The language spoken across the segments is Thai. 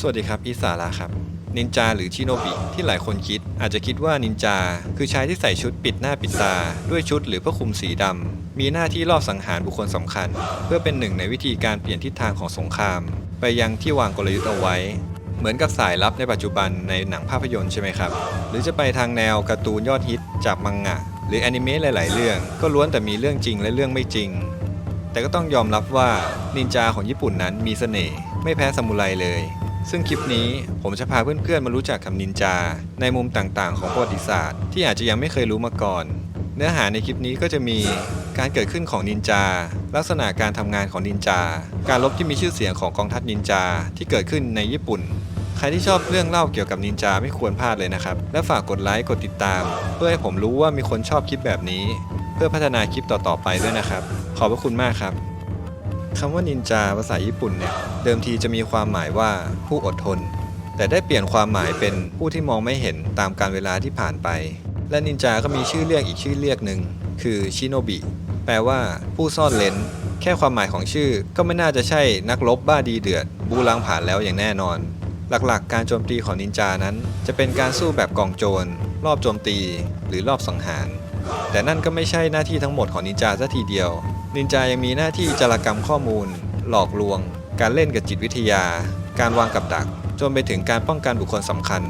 สวัสดีครับอิสาระครับ นินจาหรือชิโนบิที่หลายคนคิด อาจจะคิดว่านินจา คือชายที่ใส่ชุดปิดหน้าปิดตา ด้วยชุดหรือผ้าคลุมสีดำ มีหน้าที่ลอบสังหารบุคคลสำคัญ เพื่อเป็นหนึ่งในวิธีการเปลี่ยนทิศทางของสงคราม ไปยังที่วางกลยุทธ์เอาไว้ เหมือนกับสายลับในปัจจุบันในหนังภาพยนตร์ใช่ไหมครับ หรือจะไปทางแนวการ์ตูนยอดฮิตจากมังงะ หรือแอนิเมะหลาย ๆ เรื่อง ก็ล้วนแต่มีเรื่องจริงและเรื่องไม่จริงแต่ก็ต้องยอมรับว่านินจาของญี่ปุ่นนั้นมีเสน่ห์ไม่แพ้ซามูไรเลย ซึ่งคลิปนี้ผมจะพาเพื่อนๆมารู้จักกับนินจา ในมุมต่างๆ ของประวัติศาสตร์ ที่อาจจะยังไม่เคยรู้มาก่อน เนื้อหาในคลิปนี้ก็จะมีการเกิดขึ้นของนินจา ลักษณะการทำงานของนินจา การลบที่มีชื่อเสียงของกองทัพนินจาที่เกิดขึ้นในญี่ปุ่น ใครที่ชอบเรื่องเล่าเกี่ยวกับนินจาไม่ควรพลาดเลยนะครับ และฝากกดไลค์กดติดตาม เพื่อให้ผมรู้ว่ามีคนชอบคลิปแบบนี้ เพื่อพัฒนาคลิปต่อๆไปด้วยนะครับ ขอบพระคุณมากครับ คำว่านินจาภาษาญี่ปุ่นเนี่ย เดิมทีจะมีความหมายว่าผู้อดทน แต่ได้เปลี่ยนความหมายเป็นผู้ที่มองไม่เห็นตามการเวลาที่ผ่านไป และนินจาก็มีชื่อเรียกอีกชื่อเรียกหนึ่งคือชิโนบิแปลว่าผู้ซ่อนเลนแค่ความหมายของชื่อก็ไม่น่าจะใช่นักรบบ้าดีเดือด บูล้างผ่านแล้วอย่างแน่นอน หลักๆ การโจมตีของนินจานั้น จะเป็นการสู้แบบกองโจร รอบโจมตี หรือรอบสังหาร แต่นั่นก็ไม่ใช่หน้าที่ทั้งหมดของนินจาซะทีเดียว นินจายังมีหน้าที่จารกรรมข้อมูล หลอกลวง การเล่นกับจิตวิทยา การวางกับดัก จนไปถึงการป้องกันบุคคลสำคัญ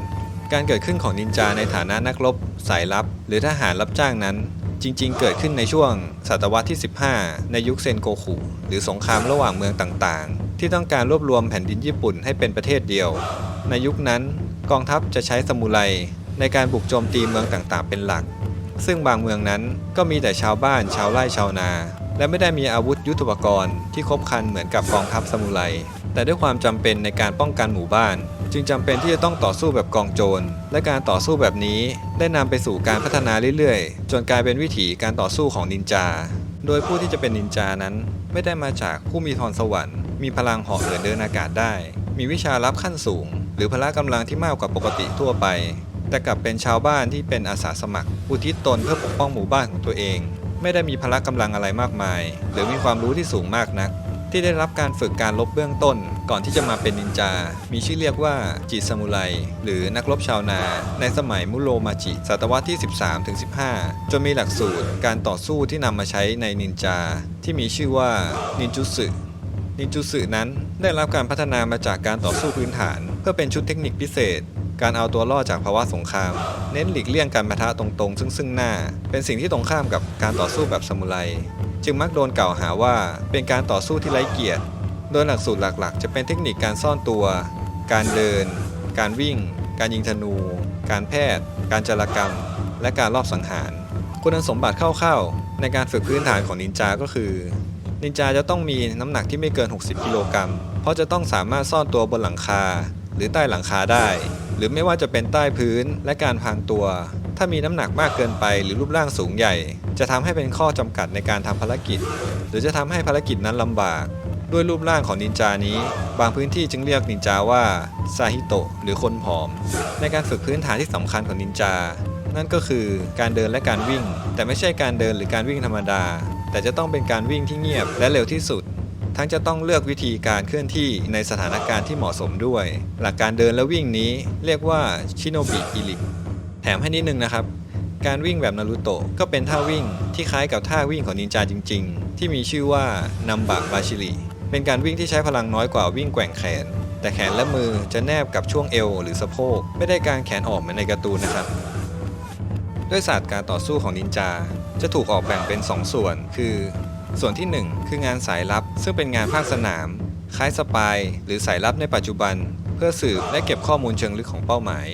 การเกิดขึ้นของนินจาในฐานะนักรบ สายลับ หรือทหารรับจ้างนั้น จริง ๆ เกิดขึ้นในช่วง ศตวรรษที่ 15 ในยุคเซนโกคุหรือสงครามระหว่างเมืองต่างๆ ที่ต้องการรวบรวมแผ่นดินญี่ปุ่นให้เป็นประเทศเดียว ในยุคนั้น กองทัพจะใช้สมุไรในการบุกโจมตีเมืองต่างๆ เป็นหลัก ซึ่งบางเมืองนั้นก็มีแต่ชาวบ้านชาวไร่ชาวนา และไม่ได้มีอาวุธยุทโธปกรณ์ที่ครบครันเหมือนกับกองทัพซามูไร แต่ด้วยความจำเป็นในการป้องกันหมู่บ้าน จึงจำเป็นที่จะต้องต่อสู้แบบกองโจร และการต่อสู้แบบนี้ได้นำไปสู่การพัฒนาเรื่อยๆ จนกลายเป็นวิถีการต่อสู้ของนินจา โดยผู้ที่จะเป็นนินจานั้น ไม่ได้มาจากผู้มีพรสวรรค์ มีพลังเหาะเหินเดินอากาศได้ มีวิชาลับขั้นสูง หรือพละกำลังที่มากกว่าปกติทั่วไป แต่กลับเป็นชาวบ้านที่เป็นอาสาสมัคร อุทิศตนเพื่อปกป้องหมู่บ้านของตัวเอง ไม่ได้มีพละกำลังอะไรมากมาย หรือมีความรู้ที่สูงมากนัก ที่ได้รับการฝึกการลบเบื้องต้น ก่อนที่จะมาเป็นนินจา มีชื่อเรียกว่าจิซามูไรหรือนักรบชาวนา ในสมัยมุโรมาจิศตวรรษที่ 13-15 จนมีหลักสูตรการต่อสู้ที่นำมาใช้ในนินจา ที่มีชื่อว่านินจุสึนินจูสึนั้นได้รับการพัฒนามาจากการต่อสู้พื้นฐาน เพื่อเป็นชุดเทคนิคพิเศษ การเอาตัวรอดจากภาวะสงคราม เน้นหลีกเลี่ยงการปะทะตรงๆ ซึ่งซึ่งหน้า เป็นสิ่งที่ตรงข้ามกับการต่อสู้แบบซามูไรจึงมักโดนกล่าวหาว่าเป็นการต่อสู้ที่ไร้เกียรติ โดยหลักสูตรหลักๆ จะเป็นเทคนิคการซ่อนตัว การเดิน การวิ่ง การยิงธนู การแพทย์ การจารกรรม และการลอบสังหาร คุณสมบัติคร่าวๆ ในการฝึกพื้นฐานของนินจาก็คือ นินจาจะต้องมีน้ำหนักที่ไม่เกิน 60 กิโลกรัม เพราะจะต้องสามารถซ่อนตัวบนหลังคา หรือใต้หลังคาได้ หรือไม่ว่าจะเป็นใต้พื้นและการพางตัว ถ้ามีน้ำหนักมากเกินไปหรือรูปร่างสูงใหญ่ จะทำให้เป็นข้อจำกัดในการทำภารกิจ หรือจะทำให้ภารกิจนั้นลำบาก ด้วยรูปร่างของนินจานี้ บางพื้นที่จึงเรียกนินจาว่าซาฮิโตะหรือคนผอม ในการฝึกพื้นฐานที่สำคัญของนินจา นั่นก็คือการเดินและการวิ่ง แต่ไม่ใช่การเดินหรือการวิ่งธรรมดา แต่จะต้องเป็นการวิ่งที่เงียบและเร็วที่สุด ทั้งจะต้องเลือกวิธีการเคลื่อนที่ในสถานการณ์ที่เหมาะสมด้วย หลักการเดินและวิ่งนี้เรียกว่าชิโนบิอิริแถมให้นิดนึงนะครับ การวิ่งแบบนารูโตะก็เป็นท่าวิ่งที่คล้ายกับท่าวิ่งของนินจาจริง ๆ ที่มีชื่อว่านัมบะบาชิริเป็นการวิ่งที่ใช้พลังน้อยกว่าวิ่งแกว่งแขน แต่แขนและมือจะแนบกับช่วงเอวหรือสะโพกไม่ได้การแขนออกเหมือนในการ์ตูนนะครับด้วยศาสตร์การต่อสู้ของนินจา จะถูกออกแบ่งเป็น 2 ส่วน คือ ส่วนที่ 1 คืองานสายลับ ซึ่งเป็นงานภาคสนาม คล้ายสปายหรือสายลับในปัจจุบัน เพื่อสืบและเก็บข้อมูลเชิงลึกของเป้าหมาย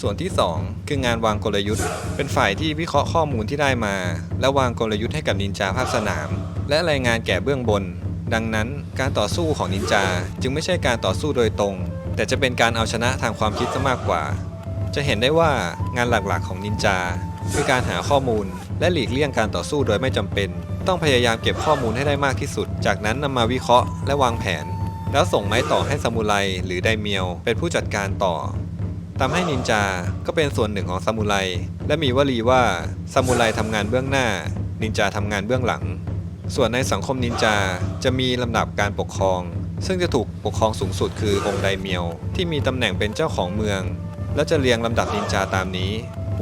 ส่วนที่ 2 คืองานวางกลยุทธ์ เป็นฝ่ายที่วิเคราะห์ข้อมูลที่ได้มา และวางกลยุทธ์ให้กับนินจาภาคสนาม และรายงานแก่เบื้องบน ดังนั้นการต่อสู้ของนินจาจึงไม่ใช่การต่อสู้โดยตรง แต่จะเป็นการเอาชนะทางความคิดซะมากกว่า จะเห็นได้ว่างานหลักๆของนินจาคือการหาข้อมูล และหลีกเลี่ยงการต่อสู้โดยไม่จำเป็น ต้องพยายามเก็บข้อมูลให้ได้มากที่สุด จากนั้นนำมาวิเคราะห์และวางแผน แล้วส่งไม้ต่อให้ซามูไรหรือไดเมียว เป็นผู้จัดการต่อทำให้นินจา ก็เป็นส่วนหนึ่งของซามูไร และมีวลีว่าซามูไรทำงานเบื้องหน้า นินจาทำงานเบื้องหลัง ส่วนในสังคมนินจาจะมีลำดับการปกครอง ซึ่งจะถูกปกครองสูงสุดคือองค์ไดเมียว ที่มีตำแหน่งเป็นเจ้าของเมือง และจะเรียงลำดับนินจาตามนี้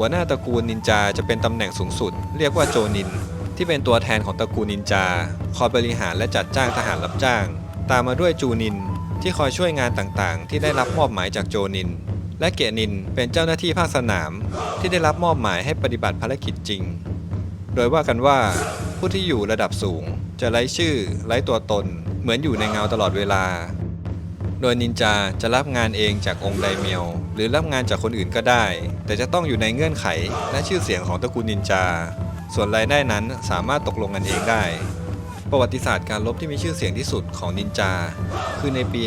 หัวหน้าตระกูลนินจาจะเป็นตำแหน่งสูงสุด เรียกว่าโจนิน ที่เป็นตัวแทนของตระกูลนินจา คอยบริหารและจัดจ้างทหารรับจ้าง ตามมาด้วยจูนิน ที่คอยช่วยงานต่างๆ ที่ได้รับมอบหมายจากโจนิน และเกยนินเป็นเจ้าหน้าที่ภาคสนาม ที่ได้รับมอบหมายให้ปฏิบัติภารกิจจริง โดยว่ากันว่า ผู้ที่อยู่ระดับสูง จะไร้ชื่อ ไร้ตัวตน เหมือนอยู่ในเงาตลอดเวลา โดยนินจาจะรับงานเองจากองค์ไดเมียว หรือรับงานจากคนอื่นก็ได้ แต่จะต้องอยู่ในเงื่อนไขและชื่อเสียงของตระกูลนินจา ส่วนรายได้นั้นสามารถตกลงกันเองได้ ประวัติศาสตร์การรบที่มีชื่อเสียงที่สุดของนินจา คือในปี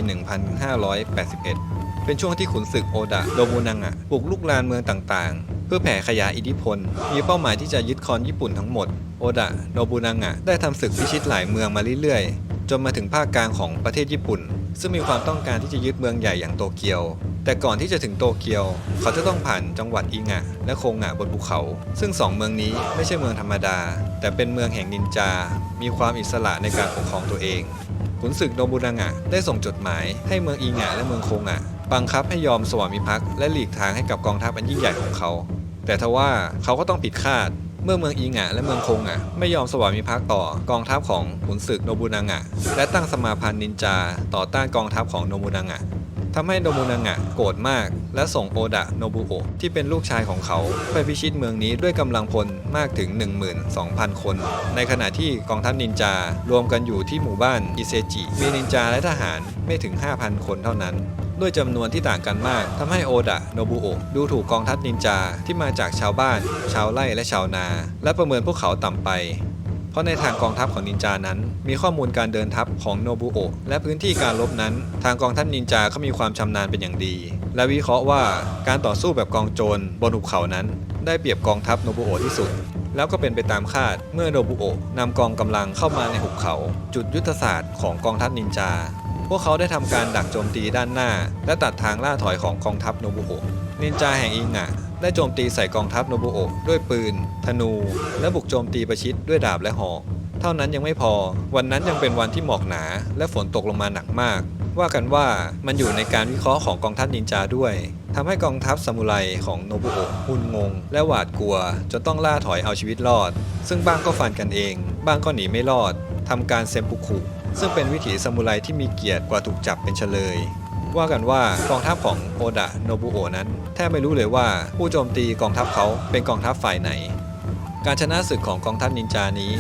1581 เป็นช่วงที่ขุนศึกโอดะโดมูนังะบุกลุกลานเมืองต่างๆ เพื่อแผ่ขยายอิทธิพล มีเป้าหมายที่จะยึดครอนญี่ปุ่นทั้งหมด โอดะโนบุนังะได้ทำศึกพิชิตหลายเมืองมาเรื่อยๆ จนมาถึงภาคกลางของประเทศญี่ปุ่น ซึ่งมีความต้องการที่จะยึดเมืองใหญ่อย่างโตเกียว แต่ก่อนที่จะถึงโตเกียว เขาจะต้องผ่านจังหวัดอิงะ และโคงะบนภูเขา ซึ่งสองเมืองนี้ไม่ใช่เมืองธรรมดา แต่เป็นเมืองแห่งนินจา มีความอิสระในการปกครองตัวเองขุนศึกโนบุนางะได้ส่งจดหมายให้เมืองอิงะและเมืองโคงะบังคับให้ยอมสวามิภักดิ์และหลีกทางให้กับกองทัพอันยิ่งใหญ่ของเขา แต่ทว่าเขาก็ต้องผิดคาด เมื่อเมืองอิงะและเมืองคงะไม่ยอมสวามิภักดิ์ต่อกองทัพของขุนศึกโนบุนางะและตั้งสมาพันธ์นินจาต่อต้านกองทัพของโนบุนางะทำให้โนบุนางะโกรธมาก และส่งโอดะโนบุโอะที่เป็นลูกชายของเขา ไปพิชิตเมืองนี้ด้วยกำลังพลมากถึง 12,000 คน ในขณะที่กองทัพนินจารวมกันอยู่ที่หมู่บ้านอิเซจิ มีนินจาและทหารไม่ถึง 5,000 คนเท่านั้น ด้วยจำนวนที่ต่างกันมากทำให้โอดะโนบุโอะดูถูกกองทัพนินจาที่มาจากชาวบ้าน ชาวไร่และชาวนา และประเมินพวกเขาต่ำไป เพราะในทางกองทัพของนินจานั้น มีข้อมูลการเดินทัพของโนบุโอะและพื้นที่การรบนั้น ทางกองทัพนินจาก็มีความชำนาญเป็นอย่างดี และวิเคราะห์ว่าการต่อสู้แบบกองโจรบนหุบเขานั้น ได้เปรียบกองทัพโนบุโอะที่สุดแล้วก็เป็นไปตามคาดเมื่อโนบุโอะนำกองกำลังเข้ามาในหุบเขา จุดยุทธศาสตร์ของกองทัพนินจา พวกเขาได้ทำการดักโจมตีด้านหน้า และตัดทางล่าถอยของกองทัพโนบุโอะนินจาแห่งอิงะได้โจมตีใส่กองทัพโนบุโอะด้วยปืน ธนู และบุกโจมตีประชิดด้วยดาบและหอกเท่านั้นยังไม่พอ วันนั้นยังเป็นวันที่หมอกหนา และฝนตกลงมาหนักมาก ว่ากันว่ามันอยู่ในการวิเคราะห์ของกองทัพนินจาด้วยทำให้กองทัพซามูไรของโนบุโอะหุนงง และหวาดกลัว จนต้องล่าถอยเอาชีวิตรอด ซึ่งบ้างก็ฟันกันเอง บ้างก็หนีไม่รอดทำการเซมปุคุ ซึ่งเป็นวิถีซามูไรที่มีเกียรติกว่าถูกจับเป็นเฉลย ว่ากันว่ากองทัพของโอดะโนบุโอะนั้น แทบไม่รู้เลยว่าผู้โจมตีกองทัพเขาเป็นกองทัพฝ่ายไหน การชนะศึกของกองทัพนินจานี้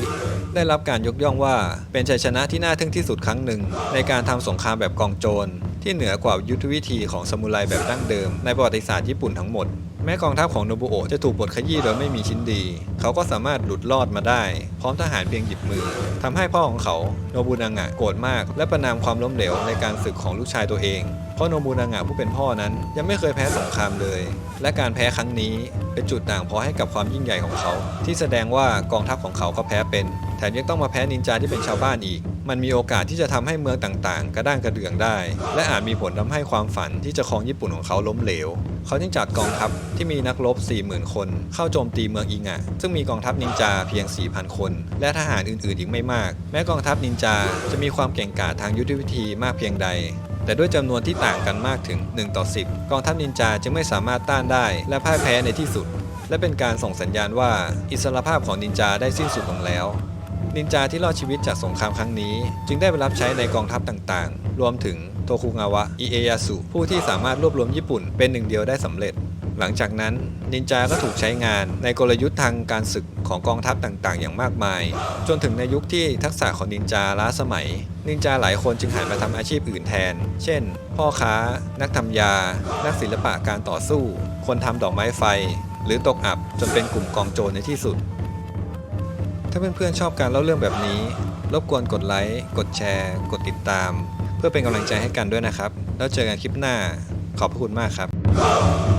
ได้รับการยกย่องว่าเป็นชัยชนะที่น่าทึ่งที่สุดครั้งหนึ่ง ในการทำสงครามแบบกองโจร ที่เหนือกว่ายุทธวิธีของซามูไรแบบดั้งเดิมในประวัติศาสตร์ญี่ปุ่นทั้งหมด แม้กองทัพของโนบุโอะจะถูกบดขยี้โดยไม่มีชิ้นดี เขาก็สามารถหลุดรอดมาได้ พร้อมทหารเพียงหยิบมือทำให้พ่อของเขาโนบุนางะโกรธมาก และประนามความล้มเหลวในการศึกของลูกชายตัวเอง เพราะโนบุนางะผู้เป็นพ่อนั้นยังไม่เคยแพ้สงครามเลย และการแพ้ครั้งนี้เป็นจุดด่างพอให้กับความยิ่งใหญ่ของเขา ที่แสดงว่ากองทัพของเขาก็แพ้เป็น แถมยังต้องมาแพ้นินจาที่เป็นชาวบ้านอีก มันมีโอกาสที่จะทำให้เมืองต่างๆ กระด้างกระเดื่องได้ และอาจมีผลทำให้ความฝันที่จะครองญี่ปุ่นของเขาล้มเหลว เขาจึงจัดกองทัพที่มีนักรบ 40,000 คน เข้าโจมตีเมืองอิงะ ซึ่งมีกองทัพนินจาเพียง 4,000 คน และทหารอื่นๆ อีกไม่มาก แม้กองทัพนินจาจะมีความเก่งกาจทางยุทธวิธีมากเพียงใด แต่ด้วยจำนวนที่ต่างกันมากถึง 1 ต่อ 10 กองทัพนินจาจึงไม่สามารถต้านได้ และพ่ายแพ้ในที่สุด และเป็นการส่งสัญญาณว่า อิสรภาพของนินจาได้สิ้นสุดลงแล้ว นินจาที่รอดชีวิตจากสงครามครั้งนี้ จึงได้ไปรับใช้ในกองทัพต่างๆ รวมถึงโทคุงาวะอิเอยาสุผู้ที่สามารถรวบรวมญี่ปุ่นเป็นหนึ่งเดียวได้สำเร็จ หลังจากนั้น นินจาก็ถูกใช้งานในกลยุทธ์ทางการศึกของกองทัพต่างๆ อย่างมากมาย จนถึงในยุคที่ทักษะของนินจาล้าสมัย นินจาหลายคนจึงหันมาทำอาชีพอื่นแทน เช่น พ่อค้า นักทำยา นักศิลปะการต่อสู้ คนทำดอกไม้ไฟ หรือตกอับจนเป็นกลุ่มกองโจรในที่สุด ถ้าเพื่อนๆชอบการเล่าเรื่องแบบนี้ รบกวนกดไลค์ กดแชร์ กดติดตาม เพื่อเป็นกำลังใจให้กันด้วยนะครับ แล้วเจอกันคลิปหน้า ขอบพระคุณมากครับ